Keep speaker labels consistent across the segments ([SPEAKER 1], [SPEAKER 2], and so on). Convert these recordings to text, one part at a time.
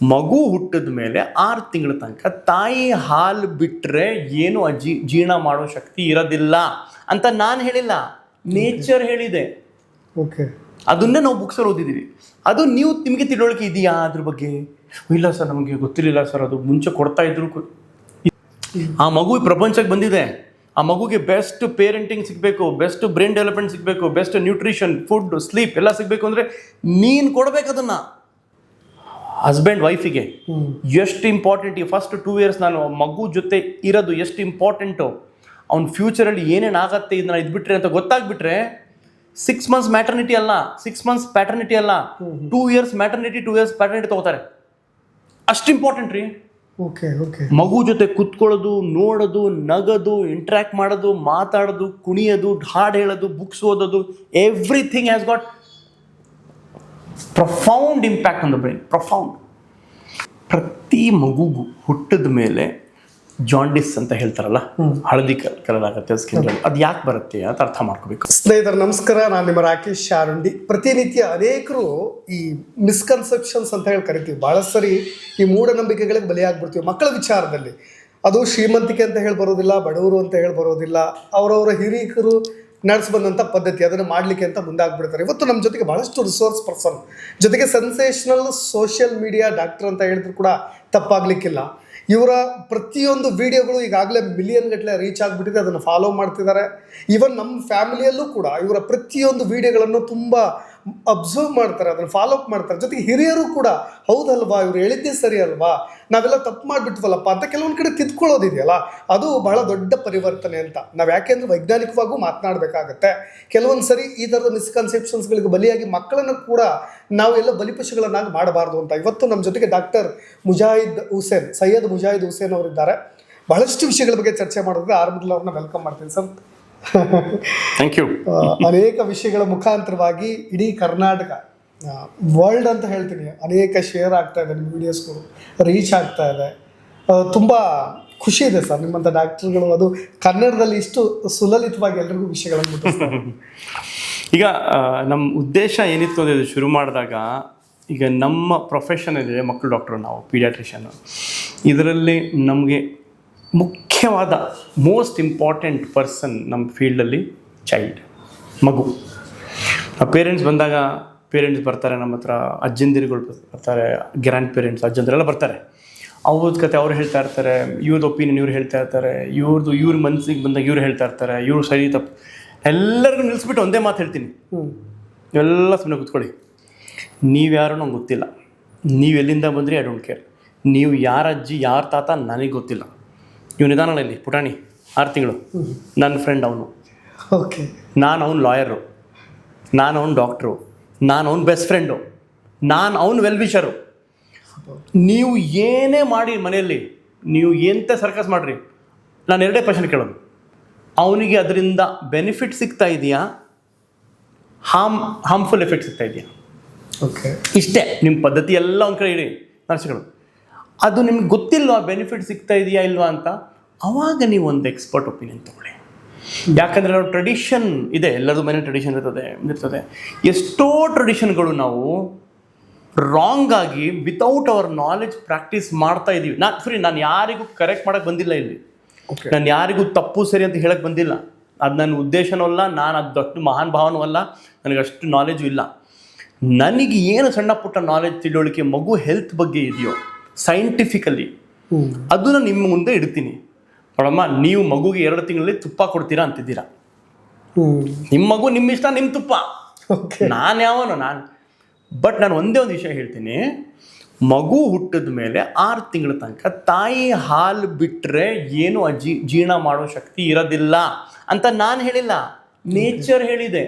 [SPEAKER 1] ಮಗು ಹುಟ್ಟಿದ ಮೇಲೆ ಆರು ತಿಂಗಳ ತನಕ ತಾಯಿ ಹಾಲು ಬಿಟ್ಟರೆ ಏನು ಅಜಿ ಜೀರ್ಣ ಮಾಡೋ ಶಕ್ತಿ ಇರೋದಿಲ್ಲ ಅಂತ ನಾನು ಹೇಳಿಲ್ಲ. ನೇಚರ್ ಹೇಳಿದೆ.
[SPEAKER 2] ಓಕೆ
[SPEAKER 1] ಅದನ್ನೇ ನಾವು ಬುಕ್ಸಲ್ಲಿ ಓದಿದ್ದೀವಿ ಅದು ನೀವು ನಿಮಗೆ ತಿಳುವಳಿಕೆ ಇದೆಯಾ ಅದ್ರ ಬಗ್ಗೆ? ಇಲ್ಲ ಸರ್ ನಮಗೆ ಗೊತ್ತಿರಲಿಲ್ಲ ಸರ್ ಅದು ಮುಂಚೆ ಕೊಡ್ತಾ ಇದ್ರು ಆ ಮಗು ಈ ಪ್ರಪಂಚಕ್ಕೆ ಬಂದಿದೆ. ಆ ಮಗುಗೆ ಬೆಸ್ಟ್ ಪೇರೆಂಟಿಂಗ್ ಸಿಗಬೇಕು ಬೆಸ್ಟ್ ಬ್ರೈನ್ ಡೆವಲಪ್ಮೆಂಟ್ ಸಿಗಬೇಕು ಬೆಸ್ಟ್ ನ್ಯೂಟ್ರಿಷನ್ ಫುಡ್ ಸ್ಲೀಪ್ ಎಲ್ಲ ಸಿಗಬೇಕು ಅಂದರೆ ನೀನು ಕೊಡಬೇಕು ಅದನ್ನ. ಹಸ್ಬೆಂಡ್ ವೈಫಿಗೆ ಎಷ್ಟು ಇಂಪಾರ್ಟೆಂಟ್ ಈ ಫಸ್ಟ್ ಟೂ ಇಯರ್ಸ್ ನಾನು ಮಗು ಜೊತೆ ಇರೋದು ಎಷ್ಟು ಇಂಪಾರ್ಟೆಂಟು ಅವ್ನ ಫ್ಯೂಚರಲ್ಲಿ ಏನೇನು ಆಗತ್ತೆ ಇದನ್ನ ಇದ್ಬಿಟ್ರೆ ಅಂತ ಗೊತ್ತಾಗ್ಬಿಟ್ರೆ ಸಿಕ್ಸ್ ಮಂತ್ಸ್ ಮ್ಯಾಟರ್ನಿಟಿ ಅಲ್ಲ ಸಿಕ್ಸ್ ಮಂತ್ಸ್ ಪ್ಯಾಟರ್ನಿಟಿ ಅಲ್ಲ two years maternity two years paternity ತಗೋತಾರೆ. ಅಷ್ಟು ಇಂಪಾರ್ಟೆಂಟ್ ರೀ.
[SPEAKER 2] ಓಕೆ ಓಕೆ
[SPEAKER 1] ಮಗು ಜೊತೆ ಕುತ್ಕೊಳ್ಳೋದು ನೋಡೋದು ನಗದು ಇಂಟ್ರ್ಯಾಕ್ಟ್ ಮಾಡೋದು ಮಾತಾಡೋದು ಕುಣಿಯೋದು ಹಾಡು ಹೇಳೋದು ಬುಕ್ಸ್ ಓದೋದು everything has got profound impact on the brain profound ಪ್ರತಿ ಮಗುಗೂ ಹುಟ್ಟಿದ ಮೇಲೆ ಜಾಂಡಿಸ್ ಅಂತ ಹೇಳ್ತಾರಲ್ಲ ಹಳದಿ ಕಲರ್ ಆಗುತ್ತೆ ಸ್ಕಿನ್ ಅದು ಯಾಕೆ ಬರುತ್ತೆ ಅಂತ ಅರ್ಥ ಮಾಡ್ಕೋಬೇಕು.
[SPEAKER 2] ಸ್ನೇಹಿತರೆ ನಮಸ್ಕಾರ. ನಾನು ನಿಮ್ಮ ರಾಕೇಶ್ ಶಾರುಂಡಿ. ಪ್ರತಿನಿತ್ಯ ಅನೇಕರು ಈ ಮಿಸ್ಕನ್ಸೆಪ್ಷನ್ಸ್ ಅಂತ ಹೇಳಿ ಕರಿತೀವಿ. ಭಾಳ ಸರಿ ಈ ಮೂಢನಂಬಿಕೆಗಳಿಗೆ ಬಲಿಯಾಗ್ಬಿಡ್ತೀವಿ. ಮಕ್ಕಳ ವಿಚಾರದಲ್ಲಿ. ಅದು ಶ್ರೀಮಂತಿಕೆ ಅಂತ ಹೇಳಿ ಬರೋದಿಲ್ಲ ಬಡವರು ಅಂತ ಹೇಳಿ ಬರೋದಿಲ್ಲ ಅವರವರ ಹಿರಿಯರು ನಡೆಸಿ ಬಂದಂಥ ಪದ್ಧತಿ, ಅದನ್ನು ಮಾಡಲಿಕ್ಕೆ ಅಂತ ಮುಂದಾಗ್ಬಿಡ್ತಾರೆ. ಇವತ್ತು ನಮ್ಮ ಜೊತೆಗೆ ಬಹಳಷ್ಟು ರಿಸೋರ್ಸ್ ಪರ್ಸನ್ ಜೊತೆಗೆ ಸೆನ್ಸೇಷನಲ್ ಸೋಷಿಯಲ್ ಮೀಡಿಯಾ ಡಾಕ್ಟರ್ ಅಂತ ಹೇಳಿದ್ರು ಕೂಡ ತಪ್ಪಾಗ್ಲಿಕ್ಕಿಲ್ಲ. ಇವರ ಪ್ರತಿಯೊಂದು ವಿಡಿಯೋಗಳು ಈಗಾಗಲೇ ಮಿಲಿಯನ್ ಗಟ್ಟಲೆ ರೀಚ್ ಆಗಿಬಿಟ್ಟಿದೆ, ಅದನ್ನು ಫಾಲೋ ಮಾಡ್ತಿದ್ದಾರೆ. ಈವನ್ ನಮ್ಮ ಫ್ಯಾಮಿಲಿಯಲ್ಲೂ ಕೂಡ ಇವರ ಪ್ರತಿಯೊಂದು ವಿಡಿಯೋಗಳನ್ನು ತುಂಬ ಅಬ್ಸರ್ವ್ ಮಾಡ್ತಾರೆ, ಅದನ್ನು ಫಾಲೋ ಅಪ್ ಮಾಡ್ತಾರೆ. ಜೊತೆಗೆ ಹಿರಿಯರು ಕೂಡ, ಹೌದಲ್ವಾ, ಇವ್ರು ಹೇಳಿದ್ದೇ ಸರಿ ಅಲ್ವಾ? ನಾವೆಲ್ಲ ತಪ್ಪು ಮಾಡಿಬಿಟ್ವಲ್ಲಪ್ಪ ಅಂತ ಕೆಲವೊಂದು ಕಡೆ ತಿದ್ಕೊಳ್ಳೋದಿದೆಯಲ್ಲ ಅದು ಬಹಳ ದೊಡ್ಡ ಪರಿವರ್ತನೆ ಅಂತ. ನಾವು ಯಾಕೆಂದ್ರೆ ವೈಜ್ಞಾನಿಕವಾಗೂ ಮಾತನಾಡಬೇಕಾಗತ್ತೆ. ಕೆಲವೊಂದು ಸರಿ ಈ ಥರದ ಮಿಸ್ಕನ್ಸೆಪ್ಷನ್ಸ್ಗಳಿಗೆ ಬಲಿಯಾಗಿ ಮಕ್ಕಳನ್ನು ಕೂಡ ನಾವೆಲ್ಲ ಬಲಿಪಶುಗಳನ್ನಾಗಿ ಮಾಡಬಾರ್ದು ಅಂತ. ಇವತ್ತು ನಮ್ಮ ಜೊತೆಗೆ ಡಾಕ್ಟರ್ ಮುಜಾಹಿದ್ ಹುಸೇನ್, ಸೈಯದ್ ಮುಜಾಹಿದ್ ಹುಸೇನ್ ಅವರಿದ್ದಾರೆ. ಬಹಳಷ್ಟು ವಿಷಯಗಳ ಬಗ್ಗೆ ಚರ್ಚೆ ಮಾಡೋದ್ರೆ ಆರಂಭದಲ್ಲಿ ಅವ್ರನ್ನ ವೆಲ್ಕಮ್ ಮಾಡ್ತೀನಿ ಸರ್.
[SPEAKER 1] ಥ್ಯಾಂಕ್ ಯು
[SPEAKER 2] ಅನೇಕ ವಿಷಯಗಳ ಮುಖಾಂತರವಾಗಿ ಇಡೀ ಕರ್ನಾಟಕ ವರ್ಲ್ಡ್ ಅಂತ ಹೇಳ್ತೀನಿ. ಅನೇಕ ಶೇರ್ ಆಗ್ತಾ ಇದೆ ನಿಮ್ಮ ವಿಡಿಯೋಸ್ಗಳು ರೀಚ್ ಆಗ್ತಾ ಇದೆ. ತುಂಬ ಖುಷಿ ಇದೆ ಸರ್ ನಿಮ್ಮಂಥ ಡಾಕ್ಟರ್ಗಳು ಅದು ಕನ್ನಡದಲ್ಲಿ ಇಷ್ಟು ಸುಲಲಿತವಾಗಿ ಎಲ್ರಿಗೂ ವಿಷಯಗಳನ್ನು
[SPEAKER 1] ಈಗ ನಮ್ಮ ಉದ್ದೇಶ ಏನಿತ್ತು ಅಂದರೆ ಶುರು ಮಾಡಿದಾಗ ಈಗ ನಮ್ಮ ಪ್ರೊಫೆಷನ್ ಇದೆ ಮಕ್ಕಳು ಡಾಕ್ಟ್ರು ನಾವು ಪೀಡಿಯಾಟ್ರಿಷಿಯನ್ ಇದರಲ್ಲಿ ನಮಗೆ ಮುಖ್ಯವಾದ ಮೋಸ್ಟ್ ಇಂಪಾರ್ಟೆಂಟ್ ಪರ್ಸನ್ ನಮ್ಮ ಫೀಲ್ಡಲ್ಲಿ ಚೈಲ್ಡ್ ಮಗು. ಆ ಪೇರೆಂಟ್ಸ್ ಬಂದಾಗ ಪೇರೆಂಟ್ಸ್ ಬರ್ತಾರೆ ನಮ್ಮ ಹತ್ರ ಅಜ್ಜಂದಿರುಗಳು ಬರ್ತಾರೆ ಗ್ರ್ಯಾಂಡ್ ಪೇರೆಂಟ್ಸ್ ಅಜ್ಜಂದಿರೆಲ್ಲ ಬರ್ತಾರೆ. ಅವ್ರದ ಕತೆ ಅವ್ರು ಹೇಳ್ತಾ ಇರ್ತಾರೆ ಇವ್ರದ್ದು ಒಪಿನಿಯನ್ ಇವ್ರು ಹೇಳ್ತಾ ಇರ್ತಾರೆ ಇವ್ರದ್ದು ಇವ್ರ ಮನಸ್ಸಿಗೆ ಬಂದಾಗ ಇವ್ರು ಹೇಳ್ತಾ ಇರ್ತಾರೆ ಇವ್ರು ಸರಿ ತಪ್ಪು. ಎಲ್ಲರಿಗೂ ನಿಲ್ಲಿಸ್ಬಿಟ್ಟು ಒಂದೇ ಮಾತು ಹೇಳ್ತೀನಿ. ಎಲ್ಲ ಸುಮ್ಮನೆ ಕೂತ್ಕೊಳ್ಳಿ. ನೀವ್ಯಾರು ನಂಗೆ ಗೊತ್ತಿಲ್ಲ. ನೀವು ಎಲ್ಲಿಂದ ಬಂದ್ರಿ ಐ ಡೋಂಟ್ ಕೇರ್ ನೀವು ಯಾರ ಅಜ್ಜಿ ಯಾರ ತಾತ ನನಗೆ ಗೊತ್ತಿಲ್ಲ. ಇವ್ನು ಇದಾನಲ್ಲ ಇಲ್ಲಿ ಪುಟಾಣಿ ಆರು ತಿಂಗಳು. ನನ್ನ ಫ್ರೆಂಡ್ ಅವನು.
[SPEAKER 2] ಓಕೆ
[SPEAKER 1] ನಾನು ಅವ್ನು ಲಾಯರು ನಾನು ಅವ್ನು ಡಾಕ್ಟ್ರು ನಾನು ಅವ್ನ ಬೆಸ್ಟ್ ಫ್ರೆಂಡು ನಾನು ಅವ್ನು ವೆಲ್ ವಿಷರು ನೀವು ಏನೇ ಮಾಡಿ ಮನೆಯಲ್ಲಿ ನೀವು ಎಂತ ಸರ್ಕಸ್ ಮಾಡಿರಿ? ನಾನು ಎರಡೇ ಪ್ರಶ್ನೆ ಕೇಳೋದು. ಅವನಿಗೆ ಅದರಿಂದ ಬೆನಿಫಿಟ್ ಸಿಗ್ತಾ ಇದೆಯಾ? ಹಾರ್ಮ್ ಹಾರ್ಮ್ಫುಲ್ ಎಫೆಕ್ಟ್ ಸಿಗ್ತಾ ಇದೆಯಾ?
[SPEAKER 2] ಓಕೆ
[SPEAKER 1] ಇಷ್ಟೇ ನಿಮ್ಮ ಪದ್ಧತಿ ಎಲ್ಲ ಒಂದು ಕಡೆ ಇಡಿ. ನರ್ಸ್ಗಳು ಅದು ನಿಮ್ಗೆ ಗೊತ್ತಿಲ್ವಾ ಬೆನಿಫಿಟ್ ಸಿಗ್ತಾ ಇದೆಯಾ ಇಲ್ವಾ ಅಂತ? ಅವಾಗ ನೀವು ಒಂದು ಎಕ್ಸ್ಪರ್ಟ್ ಒಪಿನಿಯನ್ ತಗೊಳ್ಳಿ. ಯಾಕಂದರೆ ನಾವು ಟ್ರೆಡಿಷನ್ ಇದೆ ಎಲ್ಲರದು ಮನೆ ಟ್ರೆಡಿಷನ್ ಇರ್ತದೆ ಇರ್ತದೆ. ಎಷ್ಟೋ ಟ್ರೆಡಿಷನ್ಗಳು ನಾವು ರಾಂಗ್ ಆಗಿ ವಿತೌಟ್ ಅವರ್ ನಾಲೆಜ್ ಪ್ರಾಕ್ಟೀಸ್ ಮಾಡ್ತಾ ಇದ್ದೀವಿ ನಾನು ಸರಿ ನಾನು ಯಾರಿಗೂ ಕರೆಕ್ಟ್ ಮಾಡೋಕ್ಕೆ ಬಂದಿಲ್ಲ ಇಲ್ಲಿ.
[SPEAKER 2] ಓಕೆ
[SPEAKER 1] ನಾನು ಯಾರಿಗೂ ತಪ್ಪು ಸರಿ ಅಂತ ಹೇಳಕ್ಕೆ ಬಂದಿಲ್ಲ. ಅದು ನನ್ನ ಉದ್ದೇಶನೂ ಅಲ್ಲ ನಾನು ಅದು ದೊಡ್ಡ ಮಹಾನ್ ಭಾವನೂ ಅಲ್ಲ ನನಗೆ ಅಷ್ಟು ನಾಲೆಜು ಇಲ್ಲ. ನನಗೆ ಏನು ಸಣ್ಣ ಪುಟ್ಟ ನಾಲೆಜ್ ತಿಳುವಳಿಕೆ ಮಗು ಹೆಲ್ತ್ ಬಗ್ಗೆ ಇದೆಯೋ ಸೈಂಟಿಫಿಕಲಿ ಅದನ್ನ ನಿಮ್ಮ ಮುಂದೆ ಇಡ್ತೀನಿ. ನೋಡಮ್ಮ ನೀವು ಮಗುಗೆ ಎರಡು ತಿಂಗಳಲ್ಲಿ ತುಪ್ಪ ಕೊಡ್ತೀರಾ ಅಂತಿದ್ದೀರಾ? ನಿಮ್ಮ ಮಗು ನಿಮ್ಮ ಇಷ್ಟ ನಿಮ್ಮ ತುಪ್ಪ.
[SPEAKER 2] ಓಕೆ
[SPEAKER 1] ನಾನು ಯಾವನು ನಾನು. ಬಟ್ ನಾನು ಒಂದೇ ಒಂದು ವಿಷಯ ಹೇಳ್ತೀನಿ. ಮಗು ಹುಟ್ಟಿದ ಮೇಲೆ ಆರು ತಿಂಗಳ ತನಕ ತಾಯಿ ಹಾಲು ಬಿಟ್ಟರೆ ಏನು ಅಜಿ ಜೀರ್ಣ ಮಾಡೋ ಶಕ್ತಿ ಇರೋದಿಲ್ಲ ಅಂತ ನಾನು ಹೇಳಿಲ್ಲ. ನೇಚರ್ ಹೇಳಿದೆ.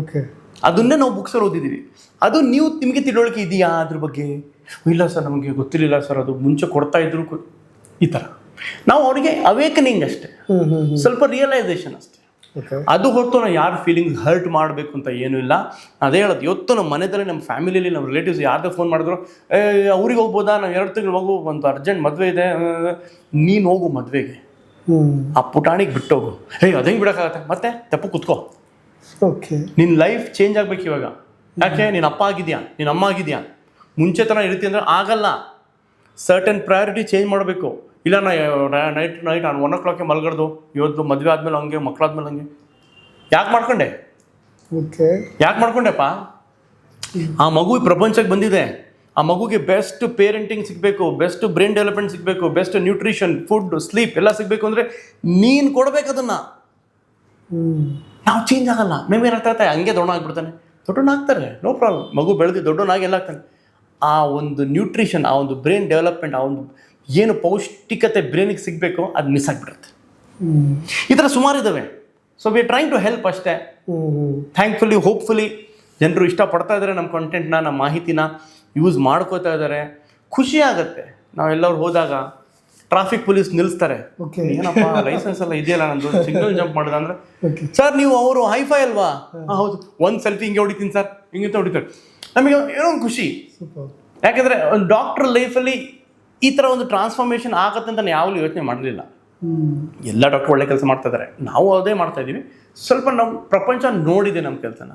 [SPEAKER 2] ಓಕೆ
[SPEAKER 1] ಅದನ್ನೇ ನಾವು ಬುಕ್ಸಲ್ಲಿ ಓದಿದ್ದೀವಿ. ಅದು ನೀವು ನಿಮಗೆ ತಿಳುವಳಿಕೆ ಇದೆಯಾ ಅದ್ರ ಬಗ್ಗೆ? ಇಲ್ಲ ಸರ್ ನಮಗೆ ಗೊತ್ತಿರಲಿಲ್ಲ ಸರ್ ಅದು ಮುಂಚೆ ಕೊಡ್ತಾ ಇದ್ರು ಈ ಥರ ನಾವು ಅವರಿಗೆ ಅವೇಕನಿಂಗ್ ಅಷ್ಟೇ. ಸ್ವಲ್ಪ ರಿಯಲೈಸೇಷನ್ ಅಷ್ಟೇ. ಅದು ಹೊರತು ನಾವು ಯಾರು ಫೀಲಿಂಗ್ ಹರ್ಟ್ ಮಾಡಬೇಕು ಅಂತ ಏನೂ ಇಲ್ಲ. ಅದೇ ಹೇಳೋದು ಇವತ್ತು ನಮ್ಮ ಮನೆಯಲ್ಲಿ ನಮ್ಮ ಫ್ಯಾಮಿಲಿಯಲ್ಲಿ ನಮ್ಮ ರಿಲೇಟಿವ್ಸ್ ಯಾರ್ದೇ ಫೋನ್ ಮಾಡಿದ್ರು ಏ ಅವ್ರಿಗೆ ಹೋಗ್ಬೋದಾ? ನಾವು ಎರಡು ತಿಂಗಳು ಹೋಗು ಒಂದು ಅರ್ಜೆಂಟ್ ಮದುವೆ ಇದೆ. ನೀನು ಹೋಗು ಮದುವೆಗೆ. ಆ ಪುಟಾಣಿಗೆ ಬಿಟ್ಟೋಗು. ಏಯ್ ಅದು ಹೆಂಗೆ ಬಿಡೋಕ್ಕಾಗತ್ತೆ? ಮತ್ತೆ ತಪ್ಪು ಕುತ್ಕೋ.
[SPEAKER 2] ಓಕೆ
[SPEAKER 1] ನಿನ್ನ ಲೈಫ್ ಚೇಂಜ್ ಆಗ್ಬೇಕು ಇವಾಗ. ಯಾಕೆ? ನೀನು ಅಪ್ಪ ಆಗಿದ್ಯಾ? ನೀನು ಅಮ್ಮ ಆಗಿದ್ಯಾ? ಮುಂಚೆ ಥರ ಇರುತ್ತೆ ಅಂದರೆ ಆಗಲ್ಲ. ಸರ್ಟನ್ ಪ್ರಯಾರಿಟಿ ಚೇಂಜ್ ಮಾಡಬೇಕು. ಇಲ್ಲ ನಾ ನೈಟ್ ನೈಟ್ ನಾನು ಒನ್ ಓ ಕ್ಲಾಕ್ಗೆ ಮಲ್ಗಡ್ದು ಇವತ್ತು ಮದುವೆ ಆದಮೇಲೆ ಹಂಗೆ ಮಕ್ಕಳಾದ್ಮೇಲೆ ಹಂಗೆ. ಯಾಕೆ ಮಾಡ್ಕೊಂಡೆ?
[SPEAKER 2] ಓಕೆ.
[SPEAKER 1] ಯಾಕೆ ಮಾಡ್ಕೊಂಡೆಪ್ಪ? ಆ ಮಗು ಪ್ರಪಂಚಕ್ಕೆ ಬಂದಿದೆ. ಆ ಮಗುಗೆ ಬೆಸ್ಟ್ ಪೇರೆಂಟಿಂಗ್ ಸಿಗಬೇಕು ಬೆಸ್ಟ್ ಬ್ರೈನ್ ಡೆವಲಪ್ಮೆಂಟ್ ಸಿಗಬೇಕು ಬೆಸ್ಟ್ ನ್ಯೂಟ್ರಿಷನ್ ಫುಡ್ ಸ್ಲೀಪ್ ಎಲ್ಲ ಸಿಗಬೇಕು ಅಂದರೆ ನೀನು ಕೊಡಬೇಕು ಅದನ್ನು. ನಾವು ಚೇಂಜ್ ಆಗಲ್ಲ. ಮೇಮ್ ಏನಾಗ್ತಾ ಹಂಗೆ ದೊಡ್ಡ ಆಗ್ಬಿಡ್ತಾನೆ. ದೊಡ್ಡನಾಗ್ತಾರೆ ನೋ ಪ್ರಾಬ್ಲಮ್ ಮಗು ಬೆಳೆದು ದೊಡ್ಡನಾಗಿ ಎಲ್ಲ ಆಗ್ತಾನೆ. ಆ ಒಂದು ನ್ಯೂಟ್ರಿಷನ್ ಆ ಒಂದು ಬ್ರೈನ್ ಡೆವಲಪ್ಮೆಂಟ್ ಆ ಒಂದು ಏನು ಪೌಷ್ಟಿಕತೆ ಬ್ರೈನಿಗೆ ಸಿಗಬೇಕು ಅದು ಮಿಸ್ ಆಗಿಬಿಡುತ್ತೆ. ಈ ಥರ ಸುಮಾರು ಇದ್ದಾವೆ so we trying to help ಅಷ್ಟೇ. ಥ್ಯಾಂಕ್ಫುಲಿ ಹೋಪ್ಫುಲಿ ಜನರು ಇಷ್ಟಪಡ್ತಾ ಇದ್ದಾರೆ ನಮ್ಮ ಕಂಟೆಂಟ್ನ ನಮ್ಮ ಮಾಹಿತಿನ ಯೂಸ್ ಮಾಡ್ಕೋತಾ ಇದ್ದಾರೆ ಖುಷಿ ಆಗುತ್ತೆ. ನಾವೆಲ್ಲರೂ ಹೋದಾಗ ಟ್ರಾಫಿಕ್ ಪೊಲೀಸ್ ನಿಲ್ಲಿಸ್ತಾರೆ ಏನಪ್ಪ ಲೈಸೆನ್ಸ್ ಎಲ್ಲ ಇದೆಯಲ್ಲ ನಂದು? ಸಿಗ್ನಲ್ ಜಂಪ್ ಮಾಡೋದು ಅಂದ್ರೆ ಸರ್ ನೀವು ಅವರು ಹೈಫೈ ಅಲ್ವಾ? ಹೌದು. ಒಂದು ಸೆಲ್ಫಿ ಹಿಂಗೆ ಹೊಡಿತೀನಿ ಸರ್ ಹಿಂಗೆ ಹೊಡಿತಾರೆ. ನಮಗೆ ಏನೋ ಒಂದು ಖುಷಿ. ಯಾಕಂದ್ರೆ ಒಂದು ಡಾಕ್ಟರ್ ಲೈಫಲ್ಲಿ ಈ ಥರ ಒಂದು ಟ್ರಾನ್ಸ್ಫಾರ್ಮೇಷನ್ ಆಗತ್ತೆ ಅಂತ ನಾನು ಯಾವಾಗಲೂ ಯೋಚನೆ ಮಾಡಲಿಲ್ಲ. ಎಲ್ಲ ಡಾಕ್ಟರ್ ಒಳ್ಳೆ ಕೆಲಸ ಮಾಡ್ತಾ ಇದ್ದಾರೆ ನಾವು ಅದೇ ಮಾಡ್ತಾ ಇದ್ದೀವಿ. ಸ್ವಲ್ಪ ನಮ್ಮ ಪ್ರಪಂಚ ನೋಡಿದೆ ನಮ್ಮ ಕೆಲಸನ.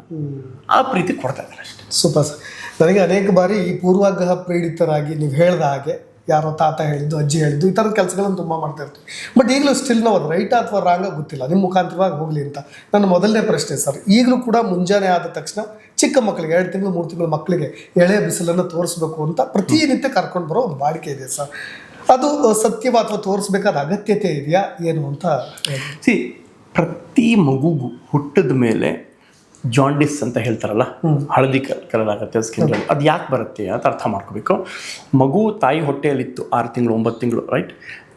[SPEAKER 1] ಆ ಪ್ರೀತಿ ಕೊಡ್ತಾ ಇದ್ದಾರೆ ಅಷ್ಟೇ.
[SPEAKER 2] ಸೂಪರ್ ಸರ್ ನನಗೆ ಅನೇಕ ಬಾರಿ ಈ ಪೂರ್ವಾಗ್ರಹ ಪ್ರೀಡಿತರಾಗಿ ನೀವು ಹೇಳಿದ ಹಾಗೆ ಯಾರೋ ತಾತ ಹೇಳಿದ್ದು, ಅಜ್ಜಿ ಹೇಳಿದ್ದು, ಈ ಥರದ ಕೆಲಸಗಳನ್ನು ತುಂಬ ಮಾಡ್ತಾ ಇರ್ತೀವಿ. ಬಟ್ ಈಗಲೂ ಸ್ಟಿಲ್ ನಾವು ರೈಟ್ ಅಥವಾ ರಾಂಗ ಗೊತ್ತಿಲ್ಲ. ನಿಮ್ಮ ಮುಖಾಂತರವಾಗಿ ಹೋಗಲಿ ಅಂತ. ನನ್ನ ಮೊದಲನೇ ಪ್ರಶ್ನೆ ಸರ್, ಈಗಲೂ ಕೂಡ ಮುಂಜಾನೆ ಆದ ತಕ್ಷಣ ಚಿಕ್ಕ ಮಕ್ಕಳಿಗೆ ಎರಡು ತಿಂಗಳು, ಮೂರು ತಿಂಗಳು ಮಕ್ಕಳಿಗೆ ಎಳೆ ಬಿಸಿಲನ್ನು ತೋರಿಸ್ಬೇಕು ಅಂತ ಪ್ರತಿನಿತ್ಯ ಕರ್ಕೊಂಡು ಬರೋ ಒಂದು ಬಾಡಿಕೆ ಇದೆ ಸರ್. ಅದು ಸತ್ಯವಾ ಅಥವಾ ತೋರಿಸ್ಬೇಕಾದ ಅಗತ್ಯತೆ ಇದೆಯಾ? ಏನು ಅಂತ.
[SPEAKER 1] ಸಿ ಪ್ರತಿ ಮಗುಗೂ ಹುಟ್ಟಿದ ಮೇಲೆ ಜಾಂಡಿಸ್ ಅಂತ ಹೇಳ್ತಾರಲ್ಲ ಹಳದಿ ಕಲರ್ ಆಗುತ್ತೆ ಸ್ಕಿನ್ ಅದು ಯಾಕೆ ಬರುತ್ತೆ ಅಂತ ಅರ್ಥ ಮಾಡ್ಕೋಬೇಕು. ಮಗು ತಾಯಿ ಹೊಟ್ಟೆಯಲ್ಲಿತ್ತು ಆರು ತಿಂಗಳು ಒಂಬತ್ತು ತಿಂಗಳು ರೈಟ್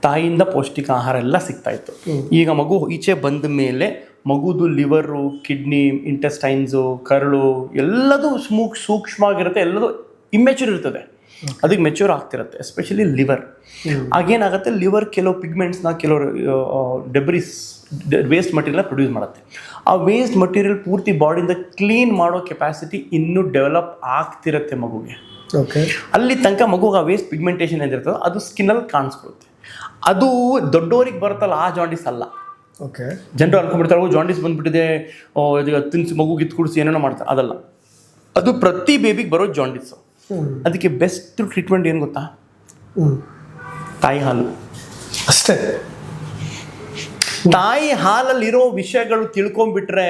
[SPEAKER 1] ತಾಯಿಯಿಂದ ಪೌಷ್ಟಿಕ ಆಹಾರ ಎಲ್ಲ ಸಿಗ್ತಾ ಇತ್ತು. ಈಗ ಮಗು ಈಚೆ ಬಂದ ಮೇಲೆ ಮಗುದು ಲಿವರು ಕಿಡ್ನಿ ಇಂಟೆಸ್ಟೈನ್ಸು ಕರಳು ಎಲ್ಲದೂ ಸ್ಮೂಕ್ ಸೂಕ್ಷ್ಮವಾಗಿರುತ್ತೆ ಎಲ್ಲದೂ ಇಮ್ಮೆಚೂರ್ ಇರ್ತದೆ. ಅದಕ್ಕೆ ಮೆಚೂರ್ ಆಗ್ತಿರುತ್ತೆ ಎಸ್ಪೆಷಲಿ ಲಿವರ್ ಆಗೇನಾಗುತ್ತೆ ಲಿವರ್ ಕೆಲವು ಪಿಗ್ಮೆಂಟ್ಸ್ನ ಕೆಲವು ಡೆಬ್ರಿಸ್ ವೇಸ್ಟ್ ಮಟೀರಿಯಲ್ ಪ್ರೊಡ್ಯೂಸ್ ಮಾಡುತ್ತೆ. ಆ ವೇಸ್ಟ್ ಮಟೀರಿಯಲ್ ಪೂರ್ತಿ ಬಾಡಿಯಿಂದ ಕ್ಲೀನ್ ಮಾಡೋ ಕೆಪಾಸಿಟಿ ಇನ್ನೂ ಡೆವಲಪ್ ಆಗ್ತಿರುತ್ತೆ ಮಗುಗೆ.
[SPEAKER 2] ಓಕೆ
[SPEAKER 1] ಅಲ್ಲಿ ತನಕ ಮಗುಗೆ ಆ ವೇಸ್ಟ್ ಪಿಗ್ಮೆಂಟೇಷನ್ ಏನಿರ್ತದೋ ಅದು ಸ್ಕಿನ್ನಲ್ಲಿ ಕಾಣಿಸ್ಕೊಳುತ್ತೆ. ಅದು ದೊಡ್ಡವರಿಗೆ ಬರುತ್ತಲ್ಲ ಆ ಜಾಂಡಿಸ್ ಅಲ್ಲ.
[SPEAKER 2] ಓಕೆ
[SPEAKER 1] ಜನರು ಅನ್ಕೊಂಡ್ಬಿಡ್ತಾರೆ ಜಾಂಡಿಸ್ ಬಂದ್ಬಿಟ್ಟಿದೆ ಇದು ತಿನ್ಸಿ ಮಗು ಕುಡಿಸಿ ಏನೇನೋ ಮಾಡ್ತಾರೆ ಅದಲ್ಲ. ಅದು ಪ್ರತಿ ಬೇಬಿಗೆ ಬರೋ ಜಾಂಡಿಸು ಅದಕ್ಕೆ ಬೆಸ್ಟ್ ಟ್ರೀಟ್ಮೆಂಟ್ ಏನು ಗೊತ್ತಾ? ತಾಯಿ ಹಾಲು.
[SPEAKER 2] ಅಷ್ಟೇ.
[SPEAKER 1] ತಾಯಿ ಹಾಲಲ್ಲಿರೋ ವಿಷಯಗಳು ತಿಳ್ಕೊಂಬಿಟ್ರೆ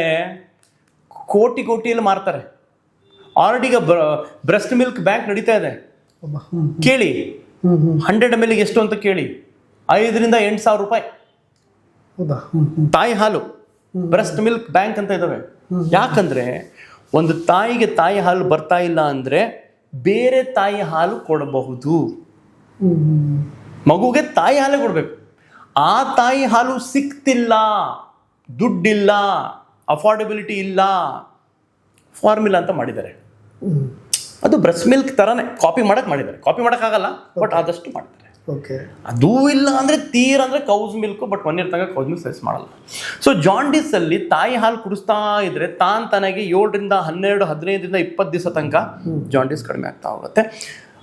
[SPEAKER 1] ಕೋಟಿ ಕೋಟಿಯಲ್ಲಿ ಮಾರ್ತಾರೆ. ಆಲ್ರೆಡಿ ಈಗ ಬ್ರೆಸ್ಟ್ ಮಿಲ್ಕ್ ಬ್ಯಾಂಕ್ ನಡೀತಾ ಇದೆ. ಕೇಳಿ. ಹಂಡ್ರೆಡ್ ಎಂ ಎಲ್ಗೆ ಎಷ್ಟು ಅಂತ ಕೇಳಿ. ಐದರಿಂದ ಎಂಟು ಸಾವಿರ ರೂಪಾಯಿ.
[SPEAKER 2] ಹೌದಾ?
[SPEAKER 1] ತಾಯಿ ಹಾಲು. ಬ್ರೆಸ್ಟ್ ಮಿಲ್ಕ್ ಬ್ಯಾಂಕ್ ಅಂತ ಇದಾವೆ. ಯಾಕಂದ್ರೆ ಒಂದು ತಾಯಿಗೆ ತಾಯಿ ಹಾಲು ಬರ್ತಾ ಇಲ್ಲ ಅಂದ್ರೆ ಬೇರೆ ತಾಯಿ ಹಾಲು ಕೊಡಬಹುದು. ಮಗುಗೆ ತಾಯಿ ಹಾಲು ಕೊಡಬೇಕು. ಆ ತಾಯಿ ಹಾಲು ಸಿಕ್ತಿಲ್ಲ ದುಡ್ಡಿಲ್ಲ ಅಫೋರ್ಡೆಬಿಲಿಟಿ ಇಲ್ಲ ಫಾರ್ಮುಲಾ ಅಂತ ಮಾಡಿದ್ದಾರೆ. ಅದು ಬ್ರೆಸ್ ಮಿಲ್ಕ್ ಥರನೇ ಕಾಪಿ ಮಾಡಕ್ಕೆ ಮಾಡಿದ್ದಾರೆ. ಕಾಪಿ ಮಾಡೋಕ್ಕಾಗಲ್ಲ ಬಟ್ ಆದಷ್ಟು ಮಾಡ್ತಾರೆ.
[SPEAKER 2] ಓಕೆ
[SPEAKER 1] ಅದು ಇಲ್ಲ ಅಂದರೆ ತೀರ ಅಂದರೆ cow's milk but one year ತನಕ ಕೌಸ್ ಮಿಲ್ಕ್ ಸೆಸ್ ಮಾಡಲ್ಲ. ಸೊ ಅಲ್ಲಿ ತಾಯಿ ಹಾಲು ಕುಡಿಸ್ತಾ ಇದ್ರೆ ತಾನ್ ತನಗೆ ಏಳರಿಂದ ಹನ್ನೆರಡು ಹದಿನೈದರಿಂದ ಇಪ್ಪತ್ತು ದಿವಸ ತನಕ ಜಾಂಡಿಸ್ ಕಡಿಮೆ ಆಗ್ತಾ ಹೋಗುತ್ತೆ.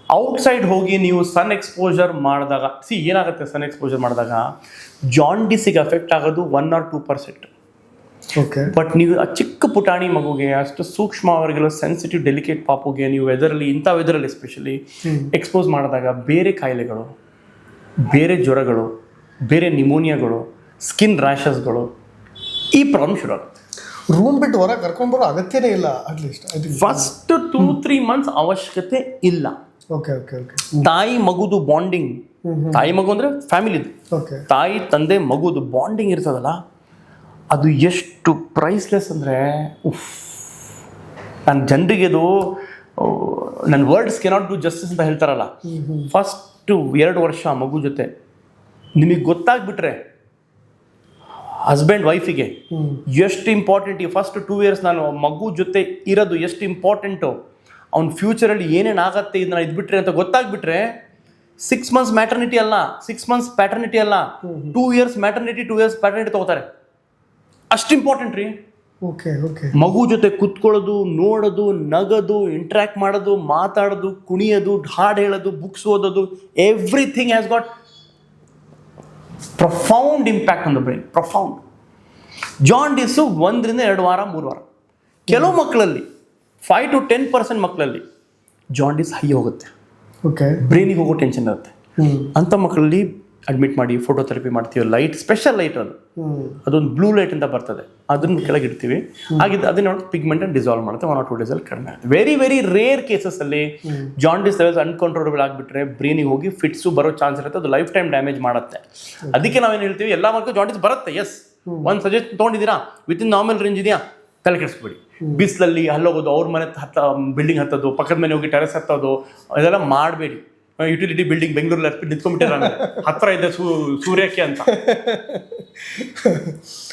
[SPEAKER 1] ಔಟ್ಸೈಡ್ ಹೋಗಿ ನೀವು ಸನ್ ಎಕ್ಸ್ಪೋಜರ್ ಮಾಡಿದಾಗ ಸಿ ಏನಾಗುತ್ತೆ ಸನ್ ಎಕ್ಸ್ಪೋಜರ್ ಮಾಡಿದಾಗ? ಜಾಂಡಿಸಿಗೆ ಅಫೆಕ್ಟ್ ಆಗೋದು one or two percent
[SPEAKER 2] okay
[SPEAKER 1] but ನೀವು ಆ ಚಿಕ್ಕ ಪುಟಾಣಿ ಮಗುಗೆ ಅಷ್ಟು ಸೂಕ್ಷ್ಮ ಅವರಿಗೆಲ್ಲ ಸೆನ್ಸಿಟಿವ್ ಡೆಲಿಕೇಟ್ ಪಾಪುಗೆ ನೀವು ವೆದರಲ್ಲಿ ಇಂಥ ವೆದರಲ್ಲಿ ಎಸ್ಪೆಷಲಿ ಎಕ್ಸ್ಪೋಸ್ ಮಾಡಿದಾಗ ಬೇರೆ ಕಾಯಿಲೆಗಳು ಬೇರೆ ಜ್ವರಗಳು ಬೇರೆ ನಿಮೋನಿಯಾಗಳು ಸ್ಕಿನ್ ರ್ಯಾಷಸ್ಗಳು ಈ ಪ್ರಾಬ್ಲಮ್ ಶುರು ಆಗುತ್ತೆ.
[SPEAKER 2] ರೂಮ್ ಬಿಟ್ಟು ಹೊರಗೆ ಕರ್ಕೊಂಡ್ಬರೋ ಅಗತ್ಯನೇ ಇಲ್ಲ at least
[SPEAKER 1] first two three months ಅವಶ್ಯಕತೆ ಇಲ್ಲ.
[SPEAKER 2] ಓಕೆ ಓಕೆ ಓಕೆ
[SPEAKER 1] ತಾಯಿ ಮಗುದು ಬಾಂಡಿಂಗ್ ತಾಯಿ ಮಗು ಅಂದರೆ ಫ್ಯಾಮಿಲಿದು
[SPEAKER 2] ಓಕೆ
[SPEAKER 1] ತಾಯಿ ತಂದೆ ಮಗುದು ಬಾಂಡಿಂಗ್ ಇರ್ತದಲ್ಲ ಅದು ಎಷ್ಟು ಪ್ರೈಸ್ಲೆಸ್ ಅಂದರೆ ಉಫ್ ನನ್ನ ಜನರಿಗೆ ಅದು ನನ್ನ ವರ್ಡ್ಸ್ ಕೆನಾಟ್ ಡೂ ಜಸ್ಟಿಸ್ ಅಂತ ಹೇಳ್ತಾರಲ್ಲ. ಫಸ್ಟು ಎರಡು ವರ್ಷ ಮಗು ಜೊತೆ. ನಿಮಗೆ ಗೊತ್ತಾಗ್ಬಿಟ್ರೆ ಹಸ್ಬೆಂಡ್ ವೈಫಿಗೆ ಎಷ್ಟು ಇಂಪಾರ್ಟೆಂಟ್ ಈ ಫಸ್ಟ್ ಟೂ ಇಯರ್ಸ್ ನಾನು ಮಗು ಜೊತೆ ಇರೋದು ಎಷ್ಟು ಇಂಪಾರ್ಟೆಂಟು ಅವ್ನ ಫ್ಯೂಚರಲ್ಲಿ ಏನೇನು ಆಗತ್ತೆ ಇದನ್ನ ಇದ್ಬಿಟ್ರೆ ಅಂತ ಗೊತ್ತಾಗ್ಬಿಟ್ರೆ ಸಿಕ್ಸ್ ಮಂತ್ಸ್ ಮ್ಯಾಟರ್ನಿಟಿ ಅಲ್ಲ ಸಿಕ್ಸ್ ಮಂತ್ಸ್ ಪ್ಯಾಟರ್ನಿಟಿ ಅಲ್ಲ two years maternity two years paternity ತಗೋತಾರೆ. ಅಷ್ಟು ಇಂಪಾರ್ಟೆಂಟ್ ರೀ. ಮಗು ಜೊತೆ ಕುತ್ಕೊಳ್ಳೋದು ನೋಡೋದು ನಗದು ಇಂಟ್ರ್ಯಾಕ್ಟ್ ಮಾಡೋದು ಮಾತಾಡೋದು ಕುಣಿಯೋದು ಹಾಡು ಹೇಳೋದು ಬುಕ್ಸ್ ಓದೋದು everything has got profound impact on the brain profound jaundice ಒಂದರಿಂದ ಎರಡು ವಾರ ಮೂರು ವಾರ. ಕೆಲವು ಮಕ್ಕಳಲ್ಲಿ ಫೈವ್ ಟು ಟೆನ್ ಪರ್ಸೆಂಟ್ ಮಕ್ಕಳಲ್ಲಿ ಜಾಂಡಿಸ್ ಹೈ ಹೋಗುತ್ತೆ.
[SPEAKER 2] ಓಕೆ
[SPEAKER 1] ಬ್ರೈನಿಗೆ ಹೋಗೋ ಟೆನ್ಷನ್ ಇರುತ್ತೆ. ಅಂಥ ಮಕ್ಕಳಲ್ಲಿ ಅಡ್ಮಿಟ್ ಮಾಡಿ ಫೋಟೋಥೆರಪಿ ಮಾಡ್ತೀವಿ ಲೈಟ್ ಸ್ಪೆಷಲ್ ಲೈಟ್ ಅದು. ಅದೊಂದು ಬ್ಲೂ ಲೈಟ್ ಅಂತ ಬರ್ತದೆ. ಅದನ್ನ ಕೆಳಗೆ ಇಡ್ತೀವಿ. ಆಗಿದ್ದು ಅದನ್ನ ಪಿಗ್ಮೆಂಟ್ ಡಿಸಾಲ್ವ್ ಮಾಡುತ್ತೆ. ಒನ್ ಆರ್ ಟೂ ಡೇಸಲ್ಲಿ ಕಡಿಮೆ ಆಗುತ್ತೆ. ವೆರಿ ವೆರಿ ರೇರ್ ಕೇಸಸ್ ಅಲ್ಲಿ ಜಾಂಡಿಸ್ ಲೆವೆಲ್ಸ್ ಅನ್ಕಂಟ್ರೋಲಬಲ್ ಆಗಿಬಿಟ್ರೆ ಬ್ರೈನಿಗೆ ಹೋಗಿ ಫಿಟ್ಸು ಬರೋ ಚಾನ್ಸ್ ಇರುತ್ತೆ. ಅದು ಲೈಫ್ ಟೈಮ್ ಡ್ಯಾಮೇಜ್ ಮಾಡುತ್ತೆ ಅದಕ್ಕೆ ನಾವೇನು ಹೇಳ್ತೀವಿ? ಎಲ್ಲ ಮಕ್ಕಳು ಜಾಂಡಿಸ್ ಬರುತ್ತೆ ಎಸ್ ಒಂದು ಸಜೆಸ್ಟ್ ತೊಗೊಂಡಿದ್ದೀರಾ? ವಿತ್ ಇನ್ ನಾರ್ಮಲ್ ರೇಂಜ್ ಇದೆಯಾ? ತಲೆ ಕೆಡಿಸ್ಬಿಡಿ. ಬಿಸಿಲಲ್ಲಿ ಅಲ್ಲೋಗೋದು ಅವ್ರ ಮನೆ ಹತ್ತ ಬಿಲ್ಡಿಂಗ್ ಹತ್ತೋದು ಪಕ್ಕದ ಮನೆ ಹೋಗಿ ಟೆರೆಸ್ ಹತ್ತೋದು ಅದೆಲ್ಲ ಮಾಡಬೇಡಿ. ಯುಟಿಲಿಟಿ ಬಿಲ್ಡಿಂಗ್ ಬೆಂಗಳೂರಲ್ಲಿ ನಿಂತ್ಕೊಂಡ್ಬಿಟ್ಟಿರ ಹತ್ರ ಇದೆ ಸೂರ್ಯಕ್ಕೆ ಅಂತ.